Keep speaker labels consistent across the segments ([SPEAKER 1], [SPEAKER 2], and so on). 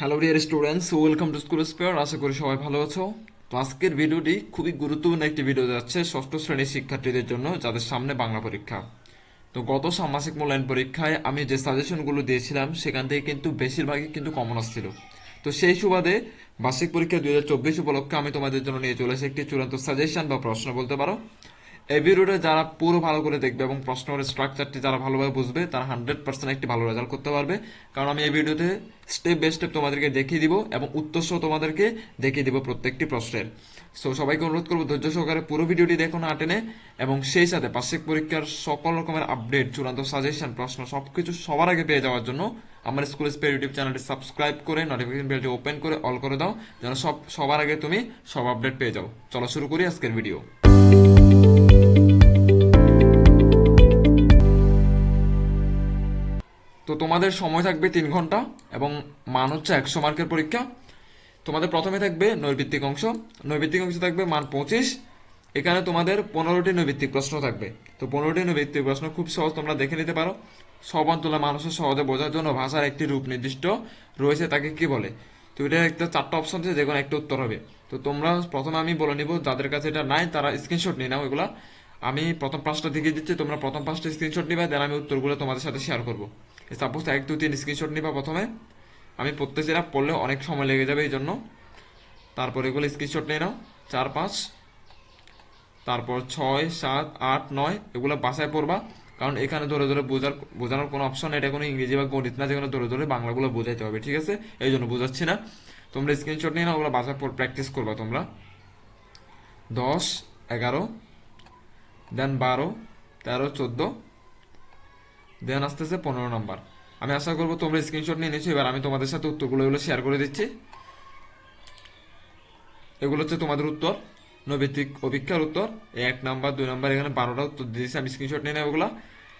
[SPEAKER 1] Hello dear students welcome to school spare আশা করি সবাই ভালো আছো। তো আজকের ভিডিওটি খুবই গুরুত্বপূর্ণ একটি ভিডিও যাচ্ছে ষষ্ঠ শ্রেণির শিক্ষার্থীদের জন্য যাদের সামনে বাংলা পরীক্ষা। তো গত ষান্মাসিক মূল্যায়ন পরীক্ষায় আমি যে সাজেশনগুলো দিয়েছিলাম, সেখান থেকে কিন্তু বেশিরভাগই কিন্তু কমন আসছিল তো সেই সুবাদে বার্ষিক পরীক্ষা দুই হাজার চব্বিশ উপলক্ষে আমি তোমাদের জন্য নিয়ে চলে একটি চূড়ান্ত সাজেশন বা প্রশ্ন বলতে পারো। এই ভিডিওটা যারা পুরো ভালো করে দেখবে এবং প্রশ্নের স্ট্রাকচারটি যারা ভালোভাবে বুঝবে, তারা হান্ড্রেড পার্সেন্ট একটি ভালো রেজাল্ট করতে পারবে। কারণ আমি এই ভিডিওতে স্টেপ বাই স্টেপ তোমাদেরকে দেখিয়ে দিব এবং উত্তর সহ তোমাদেরকে দেখিয়ে দিব প্রত্যেকটি প্রশ্নের। সো সবাইকে অনুরোধ করব, ধৈর্য সহকারে পুরো ভিডিওটি দেখো না টেনে এবং সেই সাথে বার্ষিক পরীক্ষার সকল রকমের আপডেট চূড়ান্ত সাজেশন প্রশ্ন সবকিছু সবার আগে পেয়ে যাওয়ার জন্য আমার স্কুল স্পেয়ার ইউটিউব চ্যানেলটি সাবস্ক্রাইব করে নোটিফিকেশন বেলটি ওপেন করে অল করে দাও, যেন সব, সবার আগে তুমি সব আপডেট পেয়ে যাও। চলো শুরু করি আজকের ভিডিও তো তোমাদের সময় থাকবে তিন ঘণ্টা এবং মান হচ্ছে একশো মার্কের পরীক্ষা। তোমাদের প্রথমে থাকবে নৈর্ভিত্তিক অংশ। নৈর্ভিত্তিক অংশ থাকবে মান পঁচিশ। এখানে তোমাদের পনেরোটি নৈর্ভিত্তিক প্রশ্ন থাকবে। তো পনেরোটি নৈর্ভিত্তিক প্রশ্ন খুব সহজ তোমরা দেখে নিতে পারো। সব অঞ্চলের মানুষের সহজে বোঝার জন্য ভাষার একটি রূপ নির্দিষ্ট রয়েছে তাকে কি বলে। তো এটা একটা চারটা অপশন আছে যে কোনো একটা উত্তর হবে। তো তোমরা প্রথমে আমি বলে নিব, যাদের কাছে এটা নাই তারা স্ক্রিনশট নিয়ে নাও এগুলা। আমি প্রথম পাঁচটা দেখিয়ে দিচ্ছি, তোমরা প্রথম পাঁচটা স্ক্রিনশট নিবা দেন আমি উত্তরগুলো তোমাদের সাথে শেয়ার করব। সাপোজ এক দু তিন স্ক্রিনশট নিবা প্রথমে। আমি পড়তেছি না পড়লে অনেক সময় লেগে যাবে এই জন্য। তারপর এগুলো স্ক্রিনশট নিয়ে নাও, চার, পাঁচ। তারপর ছয়, সাত, আট, নয়, এগুলো বাসায় পড়বা। কারণ এখানে ধরে ধরে বোঝার, বোঝানোর কোনো অপশন এটা কোনো ইংরেজি বা গণিত না, যেখানে ধরে ধরে বাংলাগুলো বোঝাইতে হবে, ঠিক আছে? এই জন্য বোঝাচ্ছি না। তোমরা স্ক্রিনশট নিয়ে নাও, ওগুলো বাসায় প্র্যাকটিস করবা তোমরা। দশ, এগারো দেন বারো, তেরো, চোদ্দ দেন আসতেছে পনেরো নম্বর। আমি আশা করব তোমরা স্ক্রিনশট নিয়ে নিচ্ছি এবার আমি তোমাদের সাথে উত্তরগুলো এগুলো শেয়ার করে দিচ্ছি। এগুলো হচ্ছে তোমাদের উত্তর, নৈবিত্তিক অভিক্ষার উত্তর। এক নাম্বার, দুই নাম্বার, এখানে বারোটা উত্তর দিয়েছি, আমি স্ক্রিনশট নিয়ে নেব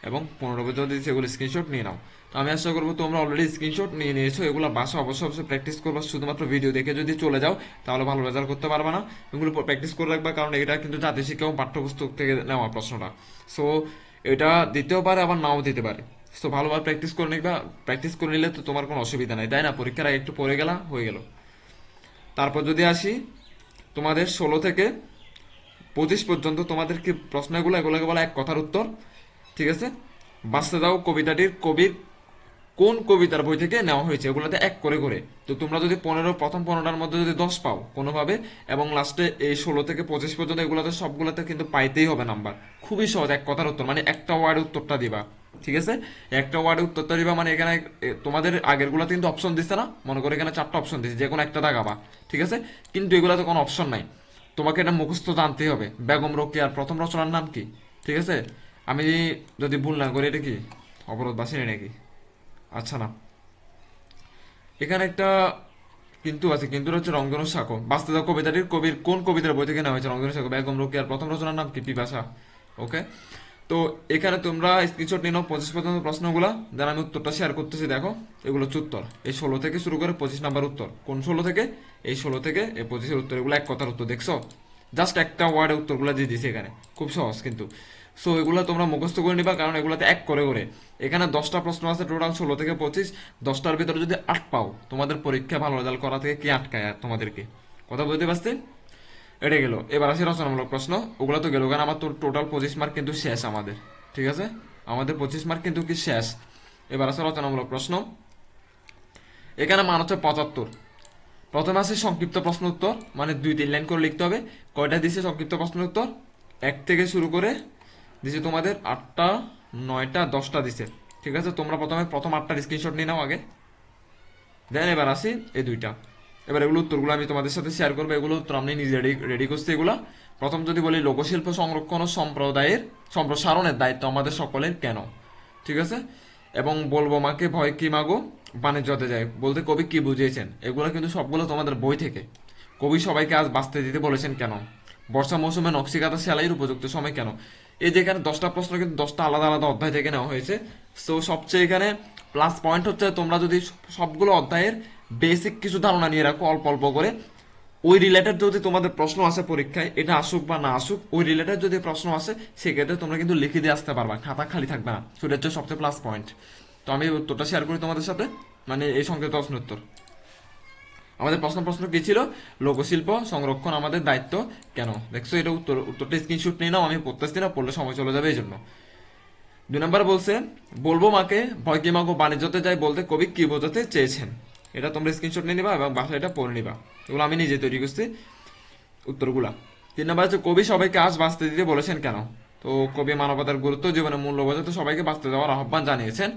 [SPEAKER 1] এবং পনেরো পর্যন্ত দিয়েছি, এগুলো স্ক্রিনশট নিয়ে নাও। তো আমি আশা করব তোমরা অলরেডি স্ক্রিনশট নিয়ে নিয়েছো, এগুলো বাসা অবশ্যই অবশ্যই প্র্যাকটিস করবা, শুধুমাত্র ভিডিও দেখে যদি চলে যাও, তাহলে ভালো রেজাল্ট করতে পারবে না। এগুলো প্র্যাকটিস করে রাখবা, কারণ এটা কিন্তু জাতীয় শিক্ষা এবং পাঠ্যপুস্তক থেকে নেওয়া প্রশ্নটা। সো এটা দিতেও পারে, আবার নাও দিতে পারে। সো ভালোভাবে প্র্যাকটিস করে নিবা। প্র্যাকটিস করে নিলে তো তোমার কোনো অসুবিধা নাই, তাই না? পরীক্ষার একটু পড়ে গেলা, হয়ে গেল। তারপর যদি আসি, তোমাদের ষোলো থেকে পঁচিশ পর্যন্ত তোমাদের কি প্রশ্নগুলো, এগুলোকে বলা এক কথার উত্তর, ঠিক আছে? বাঁচতে দাও কবিতাটির কবির কোন কবিতার বই থেকে নেওয়া হয়েছে? এগুলোতে এক করে করে। তো তোমরা যদি পনেরো, প্রথম পনেরোটার মধ্যে যদি দশ পাও কোনোভাবে, এবং লাস্টে এই ষোলো থেকে পঁচিশ পর্যন্ত এগুলোতে সবগুলোতে কিন্তু পাইতেই হবে নাম্বার। খুবই সহজ, এক কথার উত্তর মানে একটা ওয়ার্ডে উত্তরটা দিবা, ঠিক আছে? একটা ওয়ার্ডে উত্তরটা দিবা মানে এখানে তোমাদের আগের গুলাতে কিন্তু অপশন দিচ্ছে না, মনে করে এখানে চারটা অপশন দিচ্ছে যে কোনো একটা দাগাবা ঠিক আছে? কিন্তু এগুলাতে কোনো অপশন নাই। তোমাকে এটা মুখস্থ জানতেই হবে, বেগম রোকেয়ার প্রথম রচনার নাম কি, ঠিক আছে? আমি যদি ভুল না করি, এটা কি? অবরোধ বাসিনি নাকি? আচ্ছা না। এখানে একটা কিন্তু আছে, কিন্তু হচ্ছে রংধনু সাঁকো। বাস্তব কবিতাটির কবির, কোন কবিতার বই থেকে নেওয়া হয়েছে? রংধনু সাঁকো, বেগম রোকেয়ার প্রথম রচনার নাম কি? পিপাসা। ওকে তো এখানে তোমরা স্ক্রিনশট নিয়ে নাও পঁচিশ পর্যন্ত প্রশ্নগুলো দেন আমি উত্তরটা শেয়ার করতেছি, দেখো। এগুলো হচ্ছে উত্তর। এই ষোলো থেকে শুরু করে পঁচিশ নাম্বার উত্তর। কোন ষোলো থেকে? এই ষোলো থেকে এই পঁচিশের উত্তর এগুলো এক কথার উত্তর, দেখছ? জাস্ট একটা ওয়ার্ডে উত্তরগুলো দিয়ে দিয়েছি এখানে। খুব সহজ কিন্তু। সো এগুলো তোমরা মুখস্থ করে নিবা, কারণ এগুলোতে এক করে করে। এখানে দশটা প্রশ্ন আছে টোটাল ষোলো থেকে পঁচিশ। দশটার ভিতরে যদি আট পাও, তোমাদের পরীক্ষা ভালো রেজাল্ট করা থেকে কে আটকায় তোমাদেরকে? কথা বলতে পারছি এটা গেল। এবার আসি রচনামূলক প্রশ্ন। ওগুলো তো গেল কারণ আমার তো টোটাল পঁচিশ মার্ক কিন্তু শেষ আমাদের, ঠিক আছে? আমাদের পঁচিশ মার্ক কিন্তু কি শেষ? এবার আছে রচনামূলক প্রশ্ন। এখানে মান হচ্ছে পঁচাত্তর। প্রথমে আছে সংক্ষিপ্ত প্রশ্ন উত্তর মানে দুই তিন লাইন করে লিখতে হবে। কয়টা দিছে সংক্ষিপ্ত প্রশ্ন উত্তর? এক থেকে শুরু করে দিছে তোমাদের আটটা, নয়টা, দশটা দিছে, ঠিক আছে? তোমরা প্রথমে প্রথম আটটা স্ক্রিনশট নিয়ে নাও আগে। দেন এবার আসি এই দুইটা। এবার এগুলো উত্তরগুলো আমি তোমাদের সাথে শেয়ার করব, এগুলো উত্তর আমি নিজে রেডি রেডি করছি এগুলো। প্রথম যদি বলি, লোকশিল্প সংরক্ষণ ও সম্প্রদায়ের, সম্প্রসারণের দায়িত্ব আমাদের সকলের কেন? ঠিক আছে? এবং বলব মাকে, ভয় কি মাগো? বাণিজ্যতে যায়। বলতে কবি কি বুঝিয়েছেন? এগুলো কিন্তু সবগুলো তোমাদের বই থেকে। কবি সবাইকে আজ বাঁচতে দিতে বলেছেন কেন? বর্ষা মৌসুমে নকশিকাতা সেলাইয়ের উপযুক্ত সময় কেন? এই যে এখানে দশটা প্রশ্ন কিন্তু দশটা আলাদা আলাদা অধ্যায় থেকে নেওয়া হয়েছে। সো সবচেয়ে এখানে প্লাস পয়েন্ট হচ্ছে তোমরা যদি সবগুলো অধ্যায়ের বেসিক কিছু ধারণা নিয়ে রাখো, অল্প অল্প করে। ওই রিলেটেড যদি তোমাদের প্রশ্ন আসে পরীক্ষায়, এটা আসুক বা না আসুক, ওই রিলেটেড যদি প্রশ্ন আসে, সেক্ষেত্রে তোমরা কিন্তু লিখে দিয়ে আসতে পারবা, খাতা খালি থাকবে না। সেটা হচ্ছে সবচেয়ে প্লাস পয়েন্ট তো আমি উত্তরটা শেয়ার করি তোমাদের সাথে মানে এই সংক্ষিপ্ত প্রশ্ন উত্তর। আমাদের প্রশ্ন প্রশ্ন কি ছিল? লোকশিল্প সংরক্ষণ আমাদের দায়িত্ব কেন? দেখছ, এটা উত্তর, উত্তরটা স্ক্রিনশট নিয়ে নাও, আমি পড়তেছি না, পড়লে সময় চলে যাবে এই জন্য দুই নম্বর বলছে, বলব মাকে, ভয় কি মাগো বাণিজ্যতে যাই বলতে কবি কি বোঝাতে চেয়েছেন? এটা তোমরা স্ক্রিনশট নিয়ে নিবা এবং বাসায় এটা পড়ে নিবা। এগুলো আমি নিজে তৈরি করছি উত্তরগুলা। তিন নম্বর হচ্ছে, কবি সবাইকে আজ বাঁচতে দিতে বলেছেন কেন? তো কবি মানবতার গুরুত্ব জীবনের মূল্য বোঝাতে সবাইকে বাঁচতে দেওয়ার আহ্বান জানিয়েছেন।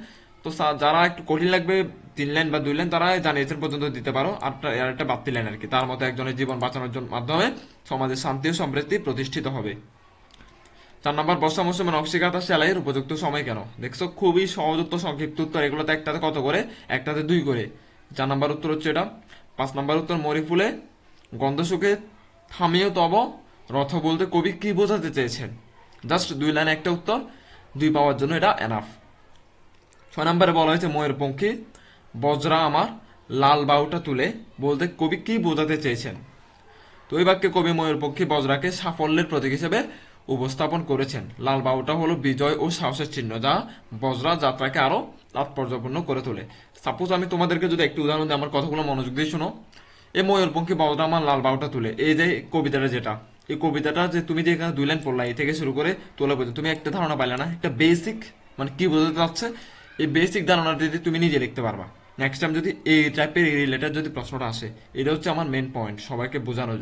[SPEAKER 1] তো যারা একটু কঠিন লাগবে, তিন লাইন বা দুই লাইন তারা জানিয়েছেন পর্যন্ত দিতে পারো। আর একটা- বাড়তি লাইন আর কি। তার মতো একজনের জীবন বাঁচানোর মাধ্যমে সমাজের শান্তি ও সমৃদ্ধি প্রতিষ্ঠিত হবে। চার নম্বর, বর্ষা মৌসুমে নকশিকাতা সেলাইয়ের উপযুক্ত সময় কেন? দেখছ, খুবই উত্তর, সংক্ষিপ্ত উত্তর, এগুলোতে একটাতে কত করে? একটাতে দুই করে। চার নম্বর উত্তর হচ্ছে এটা। পাঁচ নম্বর উত্তর, মরি ফুলে গন্ধ শুকে থামিও তব রথ বলতে কবি কি বোঝাতে চেয়েছেন? জাস্ট দুই লাইনে একটা উত্তর, দুই পাওয়ার জন্য এটা এনাফ ছয় নম্বরে বলা হয়েছে ময়ূরপঙ্খী বজ্রা আমার লাল বাউটা তুলে বলতে কবি কি বোঝাতে চেয়েছেন? তো এই বাক্যে কবি ময়ূরপঙ্খী বজ্রাকে সাফল্যের প্রতীক হিসেবে উপস্থাপন করেছেন। লাল বাউটা হলো বিজয় ও সাহসের চিহ্ন, যা বজ্রা যাত্রাকে আরও তাৎপর্যপূর্ণ করে তোলে। সাপোজ আমি তোমাদেরকে যদি একটু উদাহরণ দিই, আমার কথাগুলো মনোযোগ দিয়ে শোনো। এই ময়ূরপঙ্খী বজ্রা আমার লাল বাউটা তুলে। এই যে কবিতাটা যেটা, এই কবিতাটা যে তুমি যে এখানে দুই লাইন পড়লা, এই থেকে শুরু করে তোলা পর্যন্ত, তুমি একটা ধারণা পাইলে না, একটা বেসিক মানে কি বোঝাতে চাচ্ছে? এই বেসিক ধারণাটা যদি তুমি নিজে লিখতে পারবা। নেক্সট টাইম যদি এই টাইপের রিলেটেড যদি প্রশ্নটা আসে, এটা হচ্ছে আমার মেন পয়েন্ট সবাইকে বোঝানোর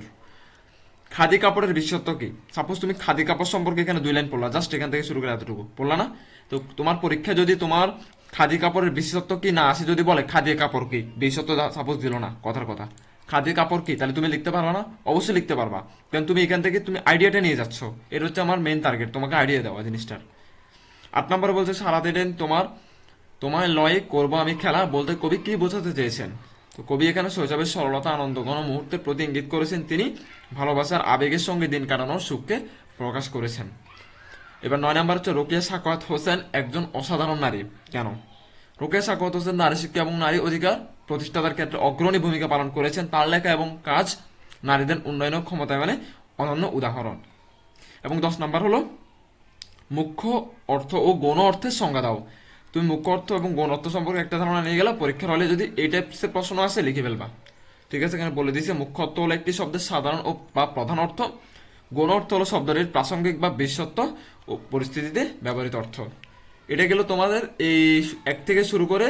[SPEAKER 1] খাদি কাপড়ের বিশেষত্ব কি? সাপোজ তুমি খাদি কাপড় সম্পর্কে এখানে দুই লাইন পড়লা জাস্ট এখান থেকে শুরু করে এতটুকু। পড়লা না? তো তোমার পরীক্ষা যদি তোমার খাদি কাপড়ের বিশেষত্ব কি না আসে, যদি বলে খাদি কাপড় কি? বিশেষত্ব সাপোজ দিল না, কথার কথা। খাদি কাপড় কি? তাহলে তুমি লিখতে পারবা না? অবশ্যই লিখতে পারবা। কারণ তুমি এখান থেকে তুমি আইডিয়াটা নিয়ে যাচ্ছ। এটা হচ্ছে আমার মেন টার্গেট তোমাকে আইডিয়া দেওয়া জিনিসটার। আট নম্বরে বলছে সারাতে দিন তোমার, তোমায় লয়ে করব আমি খেলা বলতে কবি কি বোঝাতে চেয়েছেন? তো কবি এখানে শৈশবের সরলতা আনন্দ ঘন মুহূর্তের প্রতি ইঙ্গিত করেছেন তিনি। ভালোবাসার আবেগের সঙ্গে দিন কাটানোর সুখকে প্রকাশ করেছেন। এবার নয় নম্বর হচ্ছে রোকেয়া সাকওয়াত হোসেন একজন অসাধারণ নারী। কেন? রোকেয়া সাকওয়াত হোসেন নারী শিক্ষা এবং নারী অধিকার প্রতিষ্ঠাতার ক্ষেত্রে অগ্রণী ভূমিকা পালন করেছেন। তার লেখা এবং কাজ নারীদের উন্নয়ন ও ক্ষমতায় মানে অনন্য উদাহরণ। এবং দশ নম্বর হলো, মুখ্য অর্থ ও গৌণ অর্থের সংজ্ঞা দাও। তুমি মুখ্য অর্থ এবং গৌণ অর্থ সম্পর্কে একটা ধারণা নিয়ে গেলে পরীক্ষার হলে যদি এই টাইপসের প্রশ্ন আসে, লিখে ফেলবা। ঠিক আছে? এখানে বলে দিয়েছে মুখ্য অর্থ হলো একটি শব্দের সাধারণ ও বা প্রধান অর্থ। গৌণ অর্থ হলো শব্দটির প্রাসঙ্গিক বা বিশেষত্ব ও পরিস্থিতিতে ব্যবহৃত অর্থ। এটা গেল তোমাদের এই এক থেকে শুরু করে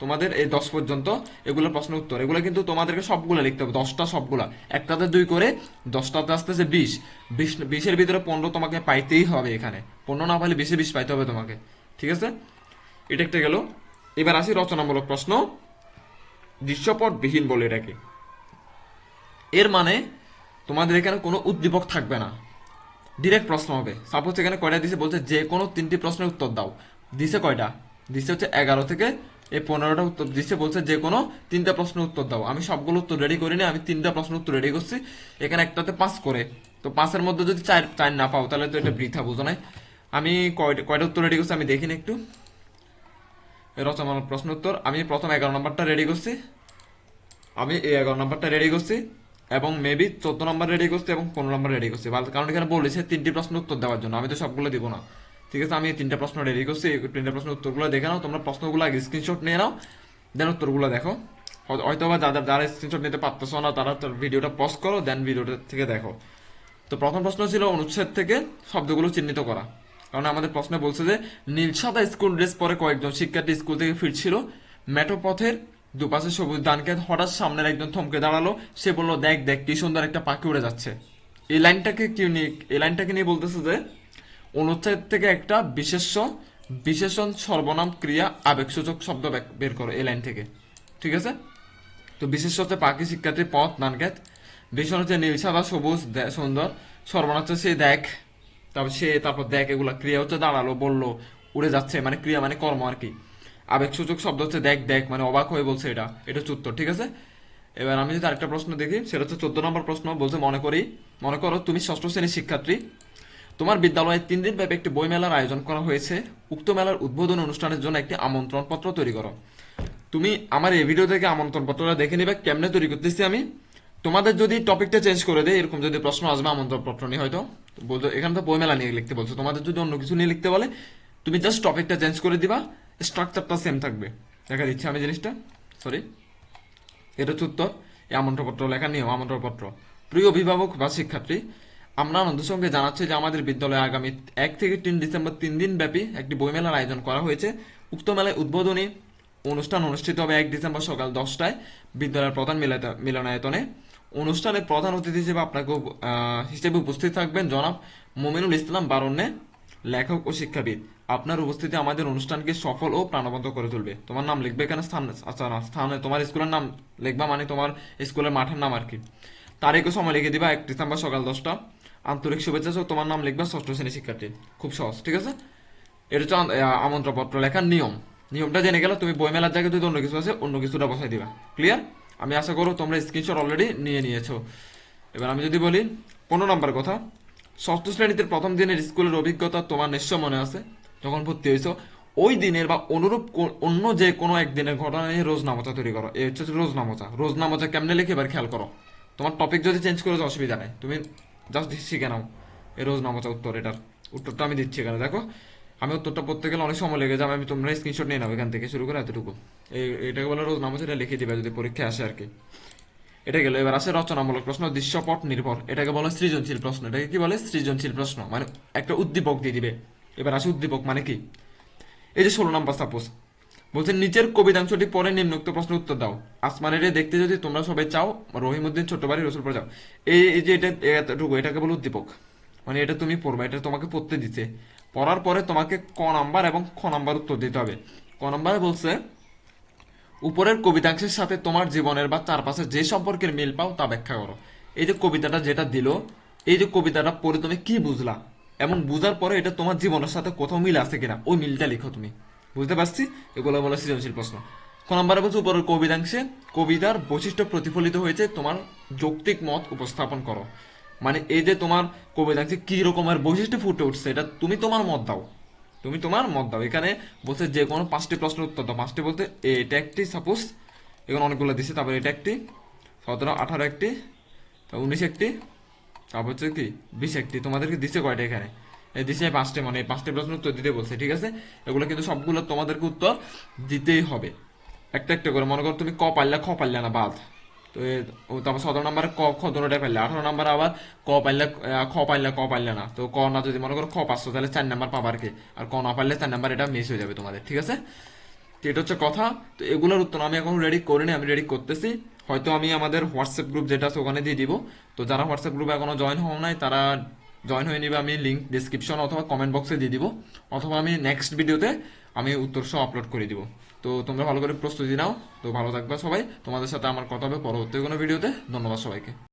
[SPEAKER 1] তোমাদের এই দশ পর্যন্ত এগুলো প্রশ্ন উত্তর। এগুলো কিন্তু তোমাদেরকে সবগুলো লিখতে হবে, দশটা সবগুলা। একটাতে দুই করে, দশটাতে আসতেছে বিশ। বিশ, বিশের ভিতরে পনেরো তোমাকে পাইতেই হবে এখানে। পনেরো না পাইলে বিশে বিশ পাইতে হবে তোমাকে। ঠিক আছে? এটা একটা গেল। এবার আসি রচনামূলক প্রশ্ন। দৃশ্যপটবিহীন বলে এটাকে। এর মানে তোমাদের এখানে কোনো উদ্দীপক থাকবে না। ডিরেক্ট প্রশ্ন হবে। সাপোজ এখানে কয়টা দিছে বলছে, যে কোনো তিনটি প্রশ্নের উত্তর দাও। দিছে কয়টা? দিছে হচ্ছে এগারো থেকে এই পনেরোটা উত্তর। দিছে বলছে, যে কোনো তিনটা প্রশ্নের উত্তর দাও। আমি সবগুলো উত্তর রেডি করিনি আমি তিনটা প্রশ্ন উত্তর রেডি করছি। এখানে একটাতে পাঁচ করে। তো পাঁচের মধ্যে যদি চার চার না পাও, তাহলে তো এটা বৃথা, বুঝো নাই। আমি কয়টা কয়টা উত্তর রেডি করছি আমি দেখিনি একটু। রচনামূলক প্রশ্ন উত্তর। আমি প্রথম এগারো নম্বরটা রেডি করছি। আমি এই এগারো নম্বরটা রেডি করছি এবং মেবি চোদ্দ নম্বর রেডি করছি এবং পনেরো নম্বর রেডি করছি। কারণ এখানে বলেছে তিনটি প্রশ্ন উত্তর দেওয়ার জন্য। আমি তো সবগুলো দিব না। ঠিক আছে, আমি তিনটা প্রশ্ন রেডি করছি। তিনটা প্রশ্ন উত্তরগুলো দেখে নাও। তোমরা প্রশ্নগুলো আগে স্ক্রিনশট নিয়ে নাও দেন উত্তরগুলো দেখো। হয়তো বা যাদের যারা স্ক্রিনশট নিতে পারতেছো না, তারা ভিডিওটা পজ করো দেন ভিডিওটা থেকে দেখো। তো প্রথম প্রশ্ন ছিল অনুচ্ছেদ থেকে শব্দগুলো চিহ্নিত করা। কারণ আমাদের প্রশ্নে বলছে যে নীল সাদা স্কুল ড্রেস পরে কয়েকজন শিক্ষার্থী স্কুল থেকে ফিরছিল। মেটো পথের দুপাশে সবুজ ধানকে হঠাৎ সামনের একজন থমকে দাঁড়াল। সে বলল, দেখ দেখ, কি সুন্দর একটা পাখি উড়ে যাচ্ছে। এই লাইনটাকে কি নিয়ে এই লাইনটাকে নিয়ে বলতেছে যে, অনুচ্ছেদ থেকে একটা বিশেষ্য, বিশেষণ সর্বনাম ক্রিয়া আবেগসূচক শব্দ বের- করো এই লাইন থেকে। ঠিক আছে? তো বিশেষ হচ্ছে পাখি, শিক্ষার্থী, পথ নানকেত ভীষণ হচ্ছে নীল সাদা সবুজ সুন্দর। সর্বনাম হচ্ছে সে দেখ। তারপর সে তারপর দেখ এগুলা ক্রিয়া হচ্ছে দাঁড়াল, বলল, উড়ে যাচ্ছে মানে ক্রিয়া মানে কর্ম আর কি। আবেগ আবেগসূচক শব্দ হচ্ছে দেখ দেখ মানে অবাক হয়ে বলছে এটা এটা হচ্ছে উত্তর, ঠিক আছে? এবার আমি যদি আরেকটা প্রশ্ন দেখি, সেটা হচ্ছে চোদ্দ নম্বর প্রশ্ন, বলছে, মনে করি, মনে করো তুমি ষষ্ঠ শ্রেণির শিক্ষার্থী। তোমার বিদ্যালয়ে তিন দিন ব্যাপী একটি বই মেলার আয়োজন করা হয়েছে। উক্ত মেলার উদ্বোধন অনুষ্ঠানের জন্য একটি আমন্ত্রণ পত্র তৈরি করো। তুমি আমার এই ভিডিও থেকে আমন্ত্রণ পত্রটা দেখে নিবে, কেমনে তৈরি করতেছি আমি? তোমাদের যদি টপিকটা চেঞ্জ করে দেয়, এরকম যদি প্রশ্ন আসবে আমন্ত্রণ পত্র নিয়ে হয়তো। বলতো, এখানে তো বইমেলা নিয়ে লিখতে বলছো। তোমাদের যদি অন্য কিছু নিয়ে লিখতে বলে, তুমি জাস্ট টপিকটা চেঞ্জ করে দিবা স্ট্রাকচারটা সেম থাকবে। দেখা দিচ্ছি আমি জিনিসটা সরি এটা হচ্ছে উত্তর, এই আমন্ত্রণপত্র লেখার নিয়ম, আমন্ত্রণপত্র। প্রিয় অভিভাবক বা শিক্ষার্থী, আমরা আনন্দের সঙ্গে জানাচ্ছি যে আমাদের বিদ্যালয়ে আগামী এক থেকে তিন ডিসেম্বর তিন দিন ব্যাপী একটি বইমেলার আয়োজন করা হয়েছে। উক্ত মেলায় উদ্বোধনী অনুষ্ঠান অনুষ্ঠিত হবে এক ডিসেম্বর সকাল দশটায় বিদ্যালয়ের প্রধান মিলনায়তনে। অনুষ্ঠানে প্রধান অতিথি হিসেবে আপনাকে হিসেবে উপস্থিত থাকবেন জনাব মোমিনুল ইসলাম বারণ্যে লেখক ও শিক্ষাবিদ। আপনার উপস্থিতি আমাদের অনুষ্ঠানকে সফল ও প্রাণবন্ত করে তুলবে। তোমার নাম লিখবে এখানে স্থান আচ্ছা স্থানে তোমার স্কুলের নাম লিখবা মানে তোমার স্কুলের মাঠের নাম আর কি। তারিখ ও সময় লিখে দিবা, এক ডিসেম্বর সকাল দশটা। আন্তরিক শুভেচ্ছা সহ তোমার নাম লিখবা ষষ্ঠ শ্রেণি শিক্ষার্থী। খুব সহজ, ঠিক আছে? এটা হচ্ছে আম- আমন্ত্রণপত্র লেখার নিয়ম। নিয়মটা জেনে গেলে, তুমি বইমেলার জায়গায় যদি অন্য কিছু আছে, অন্য কিছুটা বসাই দিবা। ক্লিয়ার আমি আশা করো তোমরা স্ক্রিনশট অলরেডি নিয়ে নিয়েছো। এবার আমি যদি বলি, পনেরো নম্বর কথা। ষষ্ঠ শ্রেণীতে প্রথম দিনের স্কুলের অভিজ্ঞতা তোমার নিশ্চয় মনে আছে। যখন ভর্তি হয়েছো, ওই দিনের বা অনুরূপ অন্য যে কোনো একদিনের ঘটনা নিয়ে রোজ নামচা তৈরি করো। এই হচ্ছে রোজ নামচা। রোজ কেমনে লিখে এবার খেয়াল করো। তোমার টপিক যদি চেঞ্জ করে অসুবিধা নেই। তুমি জাস্ট শিখে নাও। এই রোজ নামচা উত্তর, এটার উত্তরটা আমি দিচ্ছি এখানে, দেখো। আমি উত্তরটা পড়তে গেলে অনেক সময় লেগে যাবে। আমি তোমরা স্ক্রিনশট নিয়ে নাও এখান থেকে শুরু করে এতটুকু। এই, এটাকে বলে রোজ নামচা এটা লিখে দিবে যদি পরীক্ষায় আসে আর কি। এটা গেল, এবার আসে রচনামূলক প্রশ্ন, দৃশ্যপট নির্ভর। এটাকে বলে সৃজনশীল প্রশ্ন। এটাকে কি বলে? সৃজনশীল প্রশ্ন। মানে একটা উদ্দীপক দিয়ে দিবে। এবার আসে উদ্দীপক মানে কি? এই যে ষোলো নাম্বার সাপোজ। বলছে, নিচের কবিতাংশটি পরে নিম্নোক্ত প্রশ্ন উত্তর দাও। আসমানের দেখতে যদি তোমরা সবাই চাও, রহিমউদ্দিন ছোট্ট বাড়ি রসুলপুর যাও এই এই যে এটা, এতটুকু, এটাকে বলে উদ্দীপক। মানে এটা তুমি পড়বে, এটা তোমাকে পড়তে দিতে পড়ার পরে তোমাকে ক নাম্বার এবং খ নাম্বার উত্তর দিতে হবে। ক নাম্বারে বলছে, উপরের কবিতাংশের সাথে তোমার জীবনের বা চারপাশে যে সম্পর্কের মিল পাও তা ব্যাখ্যা করো। এই যে কবিতাটা যেটা দিল, এই যে কবিতাটা পড়ে তুমি কি বুঝলা? এবং বুঝার পরে এটা তোমার জীবনের সাথে কোথাও মিল আছে কিনা? ওই মিলটা লিখো তুমি। বুঝতে পারছি? এগুলো বলে সৃজনশীল প্রশ্ন। ক নম্বরে বলছে, উপরের কবিতাংশে কবিতার বৈশিষ্ট্য প্রতিফলিত হয়েছে, তোমার যৌক্তিক মত উপস্থাপন করো। মানে এই যে তোমার কবিতাংশে কি রকমের বৈশিষ্ট্য ফুটে উঠছে, এটা তুমি তোমার মত দাও। তুমি তোমার মত দাও। এখানে বলছে যে কোনো পাঁচটি প্রশ্নের উত্তর দাও। পাঁচটি বলতে এটা একটি সাপোজ এখানে অনেকগুলো দিছে, তারপর এটা একটি, সতেরো, আঠারো একটি, তারপর উনিশ একটি, তারপর হচ্ছে কি, বিশ একটি। তোমাদেরকে দিছে কয়টা এখানে? এই দিছে পাঁচটি মানে এই পাঁচটি প্রশ্ন উত্তর দিতে বলছে, ঠিক আছে? এগুলো কিন্তু সবগুলো তোমাদেরকে উত্তর দিতেই হবে। একটা একটা করে, মনে করো তুমি ক পারলে খ পারলে না বাদ। তো তারপর সতেরো নম্বরে ক খ দুটোটাই পারলে আঠারো নম্বরে আবার ক আহ, খ পারলে ক পারলে না। তো ক না যদি মনে করো খ পাঁচশো তাহলে চার নাম্বার পাবার কি? আর ক না পারলে চার নাম্বার এটা মিস হয়ে যাবে তোমাদের ঠিক আছে? তো এটা হচ্ছে কথা। তো এগুলোর উত্তর আমি এখন রেডি করিনি আমি রেডি করতেছি। হয়তো আমি আমাদের হোয়াটসঅ্যাপ গ্রুপ যেটা আছে ওখানে দিয়ে দিব। তো যারা হোয়াটসঅ্যাপ গ্রুপে এখনও জয়েন হও নাই তারা জয়েন হয়ে নিবে আমি লিঙ্ক ডিসক্রিপশন অথবা কমেন্ট বক্সে দিয়ে দিব। অথবা আমি নেক্সট ভিডিওতে আমি উত্তর সহ আপলোড করে দিব। তো তোমরা ভালো করে প্রস্তুতি নাও। তো ভালো থাকবে সবাই। তোমাদের সাথে আমার কথা হবে পরবর্তী কোনো ভিডিওতে। ধন্যবাদ সবাইকে।